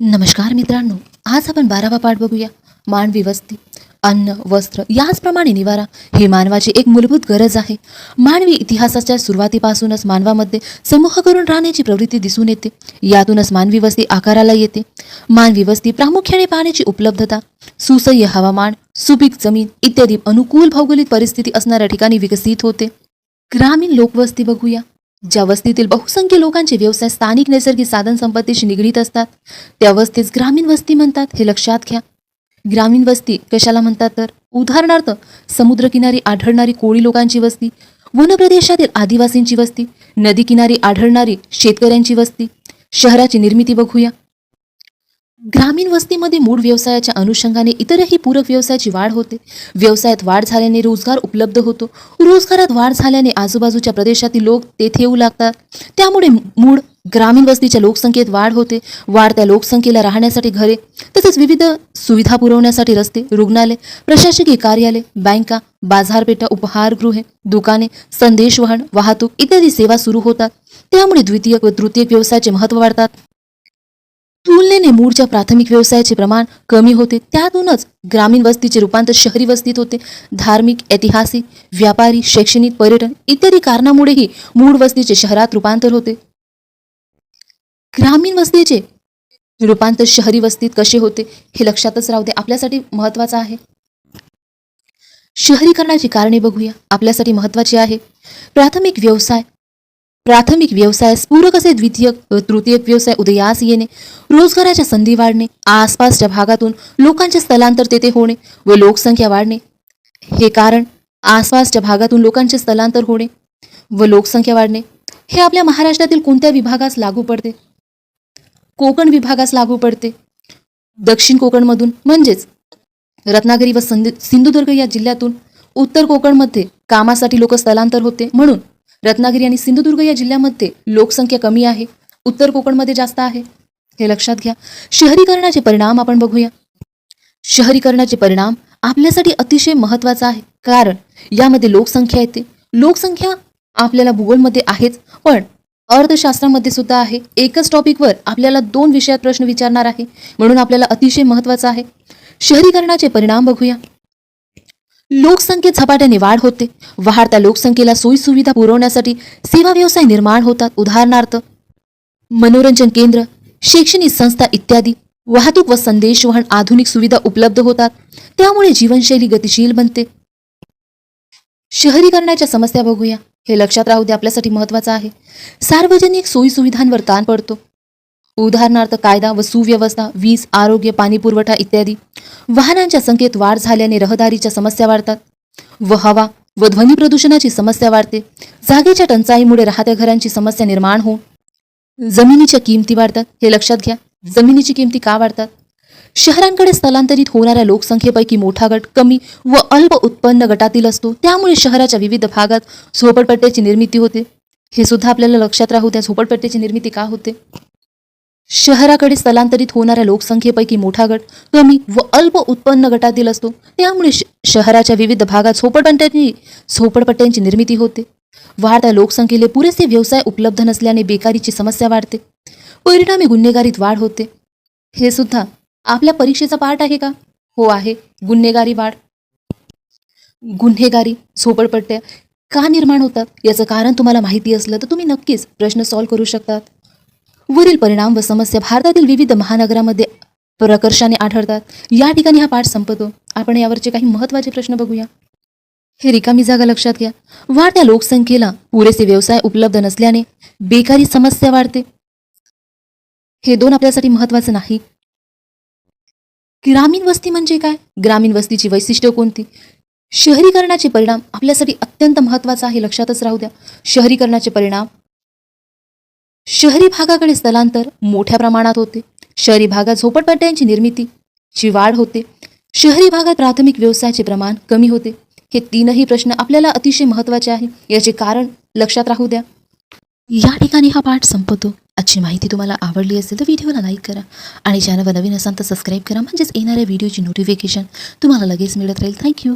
नमस्कार मित्रांनो आज आपण बारावा पाठ बघूया. मानवी वस्ती अन्न वस्त्र याचप्रमाणे निवारा ही मानवाची एक मूलभूत गरज आहे. मानवी इतिहासाच्या सुरुवातीपासूनच मानवामध्ये समूह करून राहण्याची प्रवृत्ती दिसून येते. यातूनच मानवी वस्ती आकाराला येते. मानवी वस्ती प्रामुख्याने पाण्याची उपलब्धता सुसह्य हवामान सुपीक जमीन इत्यादी अनुकूल भौगोलिक परिस्थिती असणाऱ्या ठिकाणी विकसित होते. ग्रामीण लोकवस्ती बघूया. ज्या वस्तीतील बहुसंख्य लोकांचे व्यवसाय स्थानिक नैसर्गिक साधन संपत्तीशी निगडीत असतात त्या वस्तीस ग्रामीण वस्ती म्हणतात हे लक्षात घ्या. ग्रामीण वस्ती कशाला म्हणतात तर? उदाहरणार्थ समुद्रकिनारी आढळणारी कोळी लोकांची वस्ती वनप्रदेशातील आदिवासींची वस्ती नदी किनारी आढळणारी शेतकऱ्यांची वस्ती. शहराची निर्मिती बघूया. ग्रामीण वस्तीमध्ये मूळ व्यवसायाच्या अनुषंगाने इतरही पूरक व्यवसायाची वाढ होते. व्यवसायात वाढ झाल्याने रोजगार उपलब्ध होतो. रोजगारात वाढ झाल्याने आजूबाजूच्या प्रदेशातील लोक तेथे येऊ लागतात. त्यामुळे मूळ ग्रामीण वस्तीच्या लोकसंख्येत वाढ होते. वाढत्या लोकसंख्येला राहण्यासाठी घरे तसेच विविध सुविधा पुरवण्यासाठी रस्ते रुग्णालय प्रशासकीय कार्यालय बँका बाजारपेठा उपहारगृहे दुकाने संदेशवहन वाहतूक इत्यादी सेवा सुरू होतात. त्यामुळे द्वितीय व तृतीय व्यवसायाचे महत्त्व वाढतात. तुलनेने मूळच्या प्राथमिक व्यवसायाचे प्रमाण कमी होते. त्यातूनच ग्रामीण वस्तीचे रूपांतर शहरी वस्तीत होते. धार्मिक ऐतिहासिक व्यापारी शैक्षणिक पर्यटन इत्यादी कारणामुळेही मूळ वस्तीचे शहरात रूपांतर होते. ग्रामीण वस्तीचे रूपांतर शहरी वस्तीत कसे होते हे लक्षातच राहू दे. आपल्यासाठी महत्वाचं आहे. शहरीकरणाची कारणे बघूया. आपल्यासाठी महत्वाची आहे. प्राथमिक व्यवसाय प्राथमिक व्यवसायास पूरक असे द्वितीय व तृतीय व्यवसाय उदयास येणे रोजगाराच्या संधी वाढणे आसपासच्या भागातून लोकांचे स्थलांतर तेथे होणे व लोकसंख्या वाढणे. हे कारण आसपासच्या भागातून लोकांचे स्थलांतर होणे व लोकसंख्या वाढणे. हे आपल्या महाराष्ट्रातील कोणत्या विभागास लागू पडते? कोकण विभागास लागू पडते. दक्षिण कोकणमधून म्हणजेच रत्नागिरी व सिंधुदुर्ग या जिल्ह्यातून उत्तर कोकणमध्ये कामासाठी लोक स्थलांतर होते म्हणून रत्नागिरी आणि सिंधुदुर्ग या जिल्ह्यामध्ये लोकसंख्या कमी आहे. उत्तर कोकणमध्ये जास्त आहे. हे लक्षात घ्या. शहरीकरणाचे परिणाम आपण बघूया. शहरीकरणाचे परिणाम आपल्यासाठी अतिशय महत्त्वाचा आहे. कारण यामध्ये लोकसंख्या येते. लोकसंख्या आपल्याला भूगोलमध्ये आहेच पण अर्थशास्त्रामध्ये सुद्धा आहे. एकच टॉपिकवर आपल्याला दोन विषयात प्रश्न विचारणार आहे. म्हणून आपल्याला अतिशय महत्त्वाचा आहे. शहरीकरणाचे परिणाम बघूया. लोकसंख्येत झपाट्याने वाढ होते. वाढत्या लोकसंख्येला सोयीसुविधा पुरवण्यासाठी सेवा व्यवसाय निर्माण होतात. उदाहरणार्थ मनोरंजन केंद्र शैक्षणिक संस्था इत्यादी. वाहतूक व संदेशवहन आधुनिक सुविधा उपलब्ध होतात. त्यामुळे जीवनशैली गतिशील बनते. शहरीकरणाच्या समस्या बघूया. हे लक्षात राहू दे आपल्यासाठी महत्वाचं आहे. सार्वजनिक सोयीसुविधांवर ताण पडतो. उदाहरणार्थ कायदा व सुव्यवस्था वीज आरोग्य पाणी पुरवठा इत्यादी. वाहनांच्या संख्येत वाढ झाल्याने रहदारीच्या समस्या वाढतात. व हवा व ध्वनी प्रदूषणाची समस्या वाढते. जागेच्या टंचाईमुळे राहत्या घरांची समस्या निर्माण होऊन जमिनीच्या किमती वाढतात. हे लक्षात घ्या. जमिनीची किमती का वाढतात? शहरांकडे स्थलांतरित होणाऱ्या लोकसंख्येपैकी मोठा गट कमी व अल्प उत्पन्न गटातील असतो. त्यामुळे शहराच्या विविध भागात झोपडपट्ट्याची निर्मिती होते. हे सुद्धा आपल्याला लक्षात राहू द्या. झोपडपट्ट्याची निर्मिती का होते? शहराकडे स्थलांतरित होणाऱ्या लोकसंख्येपैकी मोठा गट कमी व अल्प उत्पन्न गटातील असतो. त्यामुळे श- शहराच्या विविध भागात झोपडपट्ट्यांची झोपडपट्ट्यांची निर्मिती होते. वाढत्या लोकसंख्येला पुरेसे व्यवसाय उपलब्ध नसल्याने बेकारीची समस्या वाढते. परिणामी गुन्हेगारीत वाढ होते. हे सुद्धा आपल्या परीक्षेचा पार्ट आहे का? हो आहे. गुन्हेगारी वाढ. गुन्हेगारी झोपडपट्ट्या का निर्माण होतात? याचं कारण तुम्हाला माहिती असलं तर तुम्ही नक्कीच प्रश्न सॉल्व्ह करू शकतात. वरील परिणाम व समस्या भारतातील विविध महानगरामध्ये प्रकर्षाने आढळतात. या ठिकाणी हा पाठ संपतो. आपण यावरचे काही महत्त्वाचे प्रश्न बघूया. हे रिकामी जागा लक्षात घ्या. वाढत्या लोकसंख्येला पुरेसे व्यवसाय उपलब्ध नसल्याने बेकारी समस्या वाढते. हे दोन आपल्यासाठी महत्त्वाचं नाही. ग्रामीण वस्ती म्हणजे काय? ग्रामीण वस्तीची वैशिष्ट्य कोणती? शहरीकरणाचे परिणाम आपल्यासाठी अत्यंत महत्त्वाचा आहे लक्षातच राहू द्या. शहरीकरणाचे परिणाम शहरी भागाकडे स्थलांतर मोठ्या प्रमाणात होते. शहरी भागात झोपडपट्ट्यांची निर्मिती ची वाढ होते. शहरी भागात प्राथमिक व्यवसायाचे प्रमाण कमी होते. हे तीनही प्रश्न आपल्याला अतिशय महत्त्वाचे आहे याचे कारण लक्षात राहू द्या. या ठिकाणी हा पाठ संपतो. आजची माहिती तुम्हाला आवडली असेल तर व्हिडिओला लाईक करा आणि चॅनलवर नवीन असाल तर सबस्क्राईब करा. म्हणजेच येणाऱ्या व्हिडिओची नोटिफिकेशन तुम्हाला लगेच मिळत राहील. थँक्यू